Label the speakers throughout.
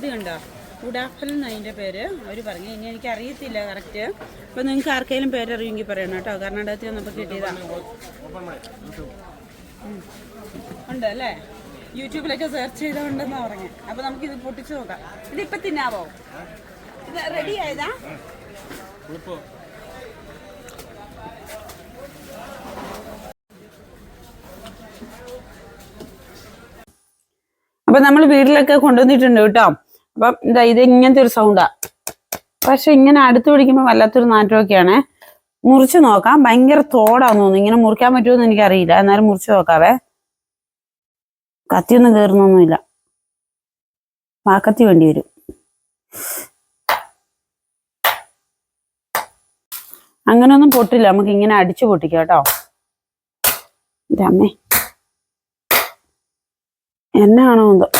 Speaker 1: ഇത് കണ്ടോ? ഉടാപ്പൽ എന്ന് അതിന്റെ പേര്. അവർ പറഞ്ഞു. ഇനി എനിക്ക് അറിയത്തില്ല കറക്റ്റ് അപ്പോൾ നിങ്ങൾക്ക് ആർക്കെങ്കിലും പേരറിയുമെങ്കിൽ പറയണം കേട്ടോ. കർണാടകത്തിൽ നമുക്ക് കിട്ടിയതാണ്. ഉണ്ട് അല്ലേ യൂട്യൂബിലൊക്കെ സെർച്ച് ചെയ്തുകൊണ്ടെന്നാണ് പറഞ്ഞത് അപ്പോൾ നമുക്കിത് പൊട്ടിച്ച് നോക്കാം. ഇതിപ്പോൾ തിന്നാവോ? ഇത് റെഡി ആയതാ? അപ്പൊ നമ്മൾ വീട്ടിലൊക്കെ കൊണ്ടുവന്നിട്ടുണ്ട് കേട്ടോ. അപ്പം എന്താ ഇത് ഇങ്ങനത്തെ ഒരു സൗണ്ടാ പക്ഷെ ഇങ്ങനെ അടുത്ത് പിടിക്കുമ്പോൾ വല്ലാത്തൊരു നാറ്റമൊക്കെയാണ്. മുറിച്ച് നോക്കാം. ഭയങ്കര തോടാന്ന് തോന്നുന്നു. ഇങ്ങനെ മുറിക്കാൻ പറ്റുമെന്ന് എനിക്കറിയില്ല. എന്നാലും മുറിച്ച് നോക്കാവേ. കത്തിയൊന്നും കയറുന്നൊന്നുമില്ല വാക്കത്തി വേണ്ടി വരും. അങ്ങനെയൊന്നും പൊട്ടില്ല. നമുക്ക് ഇങ്ങനെ അടിച്ചു പൊട്ടിക്കാം കേട്ടോ. അമ്മേ. എന്നാണോ എന്തോ?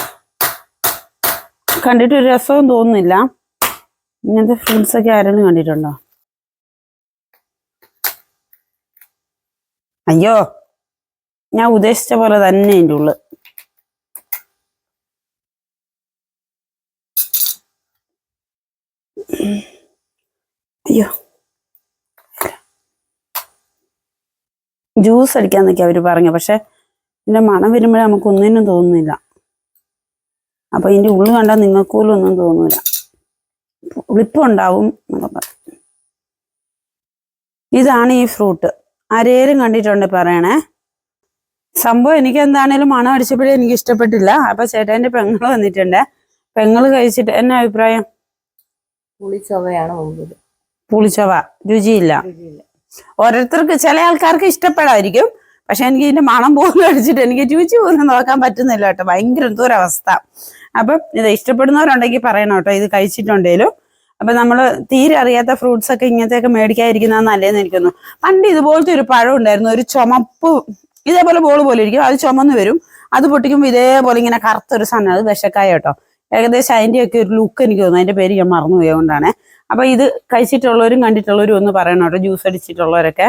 Speaker 1: കണ്ടിട്ട് ഒരു രസവും തോന്നുന്നില്ല. ഇങ്ങനത്തെ ഫ്രൂട്ട്സ് ഒക്കെ ആരെങ്കിലും കണ്ടിട്ടുണ്ടോ? അയ്യോ ഞാൻ ഉദ്ദേശിച്ച പോലെ തന്നെ എന്റെ ഉള്ളു. അയ്യോ. ജ്യൂസ് അടിക്കാന്നൊക്കെ അവർ പറഞ്ഞു പക്ഷെ എന്റെ മണം വരുമ്പോഴേ നമുക്ക് ഒന്നിനും തോന്നുന്നില്ല. അപ്പൊ ഇതിന്റെ ഉള്ളു കണ്ടാൽ നിങ്ങൾക്ക് പോലും ഒന്നും തോന്നൂല. ഉണ്ടാവും എന്നൊക്കെ പറയും. ഇതാണ് ഈ ഫ്രൂട്ട്. ആരേലും കണ്ടിട്ടുണ്ട് പറയണേ. സംഭവം എനിക്ക് എന്താണേലും മണം അടിച്ചപ്പോഴേ എനിക്ക് ഇഷ്ടപ്പെട്ടില്ല. അപ്പൊ ചേട്ടന്റെ പെങ്ങൾ വന്നിട്ടുണ്ട്. പെങ്ങൾ കഴിച്ചിട്ട് എന്നാ അഭിപ്രായം?
Speaker 2: പുളിച്ചവയാണ്
Speaker 1: പുളിച്ചവ. രുചിയില്ല.
Speaker 2: രുചിയില്ല.
Speaker 1: ഓരോരുത്തർക്ക് ചില ആൾക്കാർക്ക് ഇഷ്ടപ്പെടായിരിക്കും. പക്ഷെ എനിക്ക് ഇതിന്റെ മണം പോലും അടിച്ചിട്ട് എനിക്ക് രുചി പോലും നോക്കാൻ പറ്റുന്നില്ല കേട്ടോ. ഭയങ്കര ദൂരവസ്ഥ അപ്പം ഇത് ഇഷ്ടപ്പെടുന്നവരുണ്ടെങ്കിൽ പറയണം കേട്ടോ ഇത് കഴിച്ചിട്ടുണ്ടേലും. അപ്പൊ നമ്മൾ തീരെ അറിയാത്ത ഫ്രൂട്ട്സ് ഒക്കെ ഇങ്ങനത്തെയൊക്കെ മേടിക്കാതിരിക്കുന്ന നല്ലതെന്ന് എനിക്കൊന്നു പണ്ട് ഇതുപോലത്തെ ഒരു പഴം ഉണ്ടായിരുന്നു ഒരു ചുമപ്പ്. ഇതേപോലെ ബോൾ പോലെ ഇരിക്കും അത് ചുമന്ന് വരും. അത് പൊട്ടിക്കുമ്പോൾ ഇതേപോലെ ഇങ്ങനെ കറുത്തൊരു സാധനം അത് വിശക്കായ കേട്ടോ. ഏകദേശം അതിന്റെ ഒക്കെ ഒരു ലുക്ക് എനിക്ക് തോന്നുന്നു. അതിന്റെ പേര് ഞാൻ മറന്നുപോയത് കൊണ്ടാണ് അപ്പൊ ഇത് കഴിച്ചിട്ടുള്ളവരും കണ്ടിട്ടുള്ളവരും ഒന്ന് പറയണം കേട്ടോ ജ്യൂസ് അടിച്ചിട്ടുള്ളവരൊക്കെ.